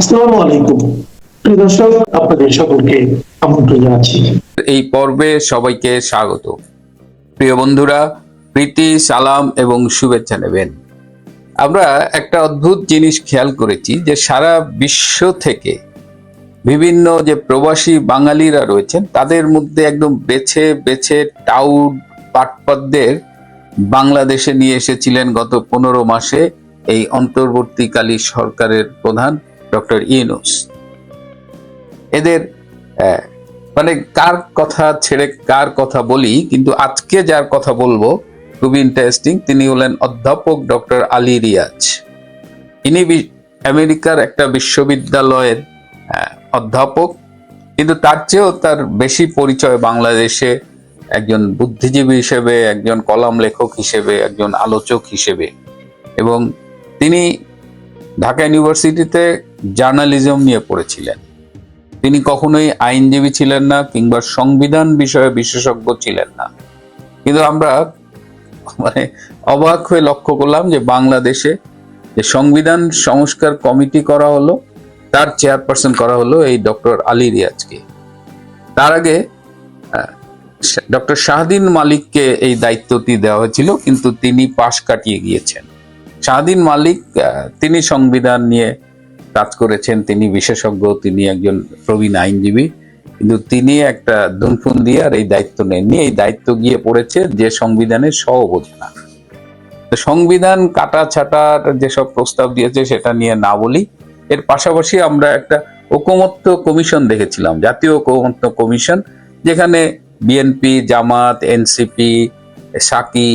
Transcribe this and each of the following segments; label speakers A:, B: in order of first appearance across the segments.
A: আসসালামু আলাইকুম। প্রিয় দর্শক, আপনাদের সকলকে আমন্ত্রণ জানাচ্ছি।
B: এই পর্বে সবাইকে স্বাগত। প্রিয় বন্ধুরা, প্রীতি, সালাম এবং শুভেচ্ছা নেবেন। আমরা একটা অদ্ভুত জিনিস খেয়াল করেছি যে সারা বিশ্ব থেকে বিভিন্ন যে প্রবাসী বাঙালিরা রয়েছেন, তাদের মধ্যে একদম বেছে বেছে টাউড পাটপাতদের বাংলাদেশে নিয়ে এসেছিলেন গত পনেরো মাসে এই অন্তর্বর্তীকালী সরকারের প্রধান। ডক্টর ইউনুস। এদের মানে কার কথা ছেড়ে কার কথা বলি, কিন্তু আজকে যার কথা বলব, খুবই ইন্টারেস্টিং তিনি হলেন অধ্যাপক ডক্টর আলী রিয়াজ। ইনি আমেরিকার একটা বিশ্ববিদ্যালয়ের অধ্যাপক, কিন্তু তার চেয়েও তার বেশি পরিচয় বাংলাদেশে একজন বুদ্ধিজীবী হিসেবে, একজন কলাম লেখক হিসেবে, একজন আলোচক হিসেবে। এবং তিনি ঢাকা ইউনিভার্সিটিতে জার্নালিজম নিয়ে পড়েছিলেন। তিনি কখনোই আইনজীবী ছিলেন না কিংবা সংবিধান বিষয়ে বিশেষজ্ঞ ছিলেন না। কিন্তু আমরা মানে অবাক হয়ে লক্ষ্য করলাম যে বাংলাদেশে যে সংবিধান সংস্কার কমিটি করা হলো, তার চেয়ারপারসন করা হলো এই ডক্টর আলী রিয়াজকে। তার আগে ডক্টর শাহদিন মালিককে এই দায়িত্বটি দেওয়া হয়েছিল, কিন্তু তিনি পাশ কাটিয়ে গিয়েছেন। শাহদিন মালিক তিনি সংবিধান নিয়ে কাজ করেছেন, তিনি বিশেষজ্ঞ, তিনি একজন প্রবীণ আইনজীবী। কিন্তু তিনি একটা দুনফুন দিয়ে আর এই দায়িত্ব নেননি। এই দায়িত্ব গিয়ে পড়েছে যে সংবিধানের সহ বোঝে না তো সংবিধান কাটা ছাটার যেসব প্রস্তাব দিয়েছে সেটা নিয়ে না বলি। এর পাশাপাশি আমরা একটা ঐকমত্য কমিশন দেখেছিলাম, জাতীয় ঐকমত্য কমিশন, যেখানে বিএনপি, জামাত, এনসিপি, সাকি,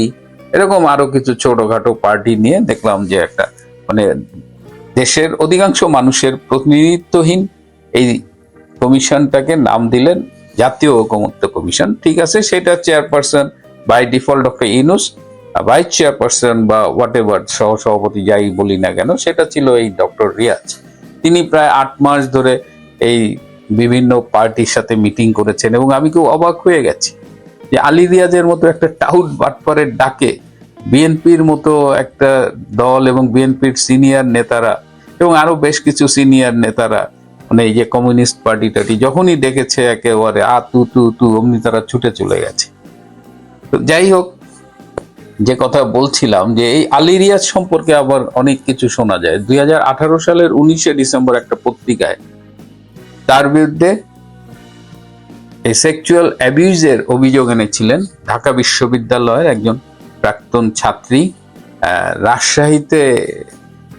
B: এরকম আরও কিছু ছোটখাটো পার্টি নিয়ে দেখলাম যে একটা মানে দেশের অধিকাংশ মানুষের প্রতিনিধিত্বহীন। এই কমিশনটাকে নাম দিলেন জাতীয় ঐকমত্য কমিশন। ঠিক আছে, সেটা chairperson by default doctor Yunus vice chairperson বা হোয়াট এভার সহ সভাপতি যাই বলি না কেন, সেটা ছিল এই ডক্টর রিয়াজ। তিনি প্রায় আট মাস ধরে এই বিভিন্ন পার্টির সাথে মিটিং করেছেন এবং আমি খুব অবাক হয়ে গেছি যে আলী রিয়াজের মতো একটা টাউট বাটপারের ডাকে বিএনপির মতো একটা দল এবং বিএনপির সিনিয়র নেতারা এবং আরও বেশ কিছু সিনিয়র নেতারা মানে এই যে কমিউনিস্ট পার্টি টাটি যখনই দেখেছে একেবারে, আ, তু তু তু, অমনি তারা ছুটে চলে গেছে। তো যাই হোক, যে কথা বলছিলাম যে এই আলী রিয়াজ সম্পর্কে আবার অনেক কিছু শোনা যায়। দুই হাজার আঠারো সালের উনিশে ডিসেম্বর একটা পত্রিকায় তার বিরুদ্ধে এই সেক্সুয়াল অ্যাবিউজের অভিযোগ এনেছিলেন ঢাকা বিশ্ববিদ্যালয়ের একজন প্রাক্তন ছাত্রী রাজশাহীতে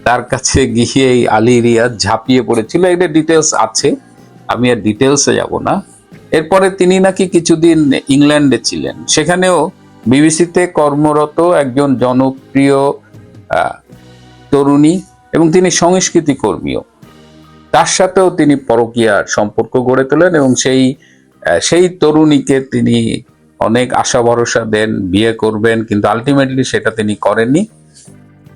B: তার কাছে গিয়ে এই আলী রিয়াজ ঝাঁপিয়ে পড়েছিল। এটা ডিটেলস আছে, আমি আর ডিটেলসে যাব না। এরপরে তিনি নাকি কিছুদিন ইংল্যান্ডে ছিলেন। সেখানেও বিবিসিতে কর্মরত একজন জনপ্রিয় তরুণী এবং তিনি সংস্কৃতি কর্মীও। তার সাথেও তিনি পরকীয়া সম্পর্ক গড়ে তোলেন এবং সেই সেই তরুণীকে তিনি অনেক আশা ভরসা দেন, বিয়ে করবেন, কিন্তু আলটিমেটলি সেটা তিনি করেননি।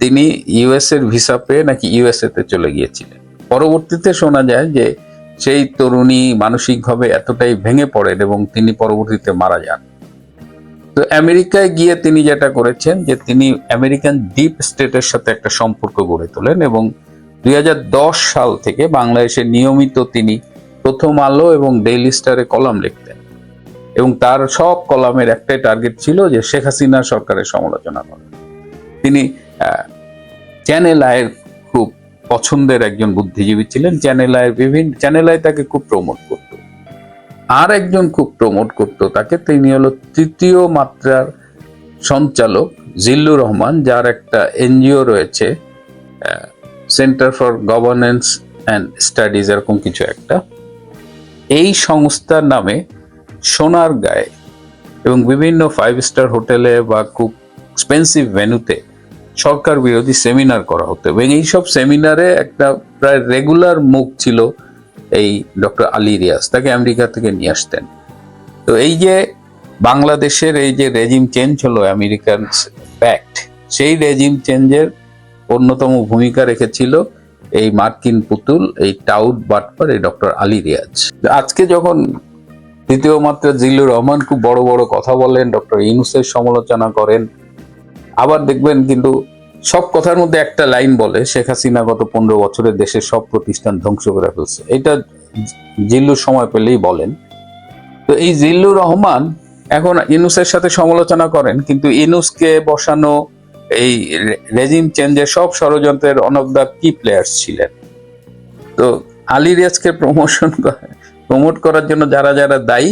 B: তিনি ইউএস এর ভিসা পেয়ে নাকি ইউএসএ তে চলে গিয়েছিলেন। পরবর্তীতে শোনা যায় যে সেই তরুণী মানসিকভাবে এতটাই ভেঙে পড়েন এবং তিনি পরবর্তীতে মারা যান। তো আমেরিকায় গিয়ে তিনি যেটা করেছেন যে তিনি আমেরিকান ডিপ স্টেটের সাথে একটা সম্পর্ক গড়ে তোলেন এবং দুই হাজার দশ সাল থেকে বাংলাদেশে নিয়মিত তিনি প্রথম আলো এবং ডেইলি স্টারে কলাম লিখতেন এবং তার সব কলামের একটাই টার্গেট ছিল যে শেখ হাসিনা সরকারের সমালোচনা করা। তিনি চ্যানেল আয়ের খুব পছন্দের একজন বুদ্ধিজীবী ছিলেন। চ্যানেল আয়ের বিভিন্ন, চ্যানেল আয় তাকে খুব প্রমোট করত। আর একজন খুব প্রমোট করত তাকে, তিনি হলো তৃতীয় মাত্রার সঞ্চালক জিল্লুর রহমান, যার একটা এনজিও রয়েছে centre for governance and studies এরকম কিছু একটা। এই সংস্থার নামে সোনার গায়ে এবং বিভিন্ন ফাইভ স্টার হোটেলে বা খুব এক্সপেন্সিভ ভেন্যুতে সরকার বিরোধী সেমিনার করা হতো এবং এইসব সেমিনারে একটা প্রায় রেগুলার মুখ ছিল এই ডক্টর আলী রিয়াজ, তাকে আমেরিকা থেকে নিয়ে আসতেন। তো এই যে বাংলাদেশের এই যে রেজিম চেঞ্জ হলো আমেরিকান প্যাক্ট সেই রেজিম চেঞ্জের অন্যতম ভূমিকা রেখেছিল এই মার্কিন পুতুল, এই টাউট বাটপার, এই ডক্টর আলী রিয়াজ। আজকে যখন দ্বিতীয় মাত্রা জিল্লুর রহমান খুব বড় বড় কথা বলেন, ডক্টর ইউনুসের সমালোচনা করেন আবার দেখবেন কিন্তু সব কথার মধ্যে একটা লাইন বলে, শেখ হাসিনা গত পনেরো বছরের দেশের সব প্রতিষ্ঠান ধ্বংস করে ফেলছে। এটা জিল্লুর সময় পেলেই বলেন। তো এই জিল্লুর রহমান এখন ইনুসের সাথে সমালোচনা করেন, কিন্তু ইনুসকে বসানো, এই রেজিম চেঞ্জের সব ষড়যন্ত্রের one of the key players ছিলেন। তো আলী রিয়াজকে প্রমোশন প্রমোট করার জন্য যারা যারা দায়ী,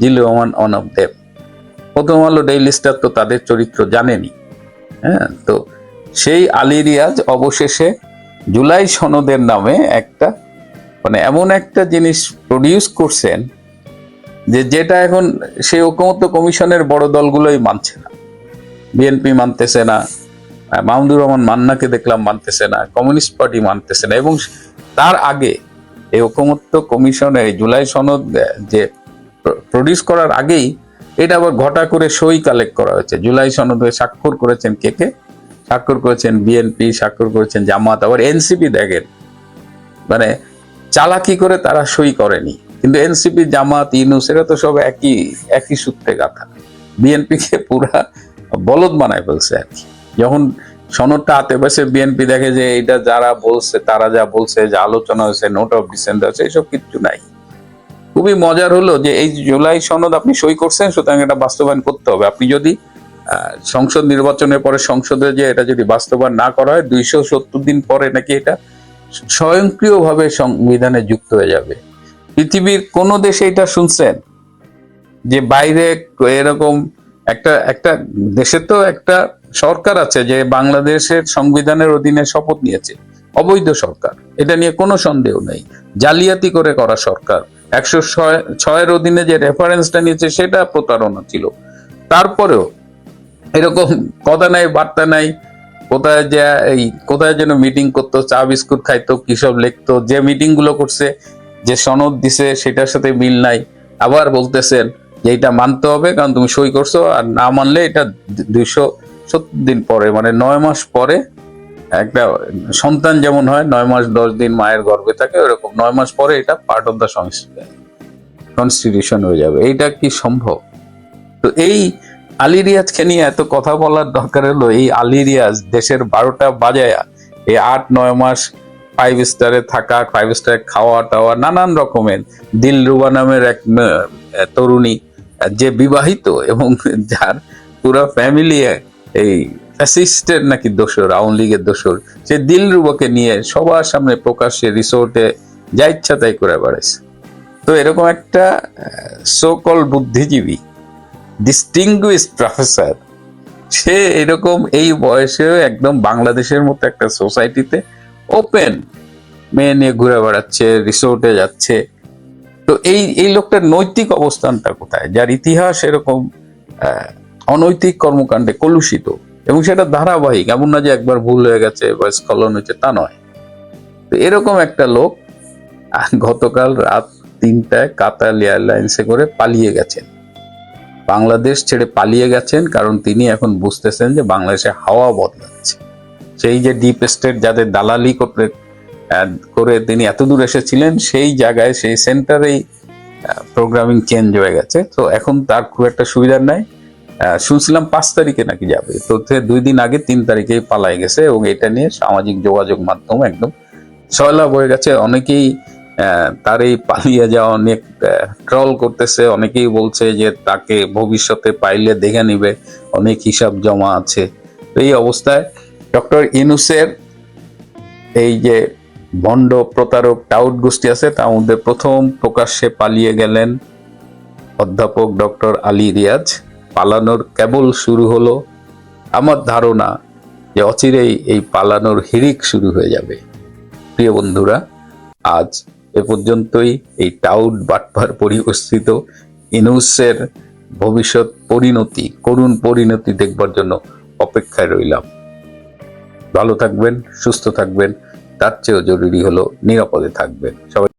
B: জিল্লুর রহমান অন অফ দেব প্রথম আলো ডেইলি স্টার তো তাদের চরিত্র জানেনি হ্যাঁ তো সেই আলী রিয়াজ অবশেষে জুলাই সনদের নামে একটা মানে এমন একটা জিনিস প্রডিউস করছেন যে যেটা এখন সেই ঐকমত্য কমিশনের বড় দলগুলোই মানছে না। বিএনপি মানতেছে না মাহমুদুর রহমান মান্নাকে দেখলাম মানতেছে না, কমিউনিস্ট পার্টি মানতেছে না এবং তার আগে এই ঐকমত্য কমিশনের জুলাই সনদ যে প্রডিউস করার আগেই এটা আবার ঘটা করে সই কালেক্ট করা হয়েছে। জুলাই সনদে স্বাক্ষর করেছেন কে কে? স্বাক্ষর করেছেন বিএনপি স্বাক্ষর করেছেন জামাত, আবার এনসিপি দেখেন। মানে চালাকি করে তারা সই করেনি। কিন্তু এনসিপি জামাত ইউনুস এরা তো সব একই একই সূত্রে গাথা। বিএনপি কে পুরা বলদ বানায় ফেলছে আর কি। যখন সনদটা হাতে বসে বিএনপি দেখে যে এটা যারা বলছে, তারা যা বলছে, যে আলোচনা হয়েছে নোট অফ ডিসেন্ট আছে, এইসব কিচ্ছু নাই। খুবই মজার হলো যে এই জুলাই সনদ আপনি সই করছেন, সুতরাং এটা বাস্তবায়ন করতে হবে। আপনি যদি সংসদ নির্বাচনের পরে সংসদে যে এটা যদি বাস্তবায়ন না করা হয়, দুইশো সত্তর দিন পরে নাকি এটা স্বয়ংক্রিয়ভাবে সংবিধানে যুক্ত হয়ে যাবে। পৃথিবীর কোন দেশে এটা শুনছেন? যে বাইরে এরকম একটা একটা দেশে তো একটা সরকার আছে যে বাংলাদেশের সংবিধানের অধীনে শপথ নিয়েছে, অবৈধ সরকার। এটা নিয়ে কোনো সন্দেহ নেই। জালিয়াতি করে করা সরকার। একশো ছয় ছয়ের অধীনে যে রেফারেন্সটা নিয়েছে, সেটা প্রতারণা ছিল। তারপরেও এরকম কথা নাই, বার্তা নাই, কোথায় যে এই, কোথায় যেন মিটিং করতো, চা বিস্কুট খাইতো, কি সব লিখতো, যে মিটিংগুলো করছে, যে সনদ দিছে, সেটার সাথে মিল নাই। আবার বলতেছেন যে এটা মানতে হবে, কারণ তুমি সই করছ, আর না মানলে এটা দুইশো সত্তর দিন পরে মানে নয় মাস পরে একটা সন্তান যেমন হয়, নয় মাস দশ দিন মায়ের গর্ভে থাকে, ওরকম। নয় মাস পরে এটা পার্ট অফ দ্য কনস্টিটিউশন হয়ে যাবে। এইটা কি সম্ভব? তো এই আলী রিয়াজকে নিয়ে এত কথা বলার দরকার হলো, এই আলী রিয়াজ দেশের বারোটা বাজায়া, এই আট, নয় মাস ফাইভ স্টারে থাকা ফাইভ স্টারে খাওয়া টাওয়া নানান রকমের। দিলরুবা নামের এক তরুণী, যে বিবাহিত এবং যার পুরো ফ্যামিলি এই ফ্যাসিস্টের নাকি দোষর, আওয়ামী লীগের দোষর, সে দিলরুবাকে নিয়ে সবার সামনে প্রকাশ্যে রিসোর্টে যা ইচ্ছা তাই করে বেড়াইছে। তো এরকম একটা সোকল বুদ্ধিজীবী ডিস্টিংগুইশ প্রফেসর সে এরকম এই বয়সেও একদম বাংলাদেশের মতো একটা সোসাইটিতে ওপেন মেয়ে নিয়ে ঘুরে বেড়াচ্ছে রিসোর্টে যাচ্ছে। তো এই এই লোকটার নৈতিক অবস্থানটা কোথায়? যার ইতিহাস এরকম অনৈতিক কর্মকাণ্ডে কলুষিত। এবং সেটা ধারাবাহিক এমন না যে একবার ভুল হয়ে গেছে বা স্খলন হয়েছে, তা নয়। তো এরকম একটা লোক গতকাল রাত তিনটায় কাতার এয়ারলাইন্সে করে পালিয়ে গেছেন। বাংলাদেশ ছেড়ে পালিয়ে গেছেন, কারণ তিনি এখন বুঝতেছেন যে বাংলাদেশে হাওয়া বদলাচ্ছে। সেই যে ডিপ স্টেট যাদের দালালি করতে করে তিনি এত দূর এসেছিলেন, সেই জায়গায়, সেই সেন্টারেই প্রোগ্রামিং চেঞ্জ হয়ে গেছে। তো এখন তার খুব একটা সুবিধার নাই। শুনছিলাম পাঁচ তারিখে নাকি যাবে। তো দুই দিন আগে তিন তারিখেই পালাই গেছে এবং এটা নিয়ে সামাজিক যোগাযোগ মাধ্যম একদম সয়লাভ হয়ে গেছে। অনেকেই তার এই পালিয়ে যাওয়া অনেক ট্রল করতেছে। অনেকেই বলছে যে তাকে ভবিষ্যতে পাইলে দেখে নিবে। অনেক হিসাব জমা আছে। তো এই অবস্থায় ডক্টর ইনুসের এই যে ভণ্ড প্রতারক টাউট গোষ্ঠী আছে, তার মধ্যে প্রথম প্রকাশ্যে পালিয়ে গেলেন অধ্যাপক ডক্টর আলী রিয়াজ। পালানোর কেবল শুরু হলো। আমার ধারণা যে অচিরেই এই পালানোর হিরিক শুরু হয়ে যাবে। প্রিয় বন্ধুরা, আজ এ পর্যন্তই এই টাউট বাটপার পরিবস্থিত ইনুসের ভবিষ্যৎ পরিণতি, করুণ পরিণতি দেখবার জন্য অপেক্ষায় রইলাম। ভালো থাকবেন, সুস্থ থাকবেন, তার চেয়েও জরুরি হলো নিরাপদে থাকবেন। সবাই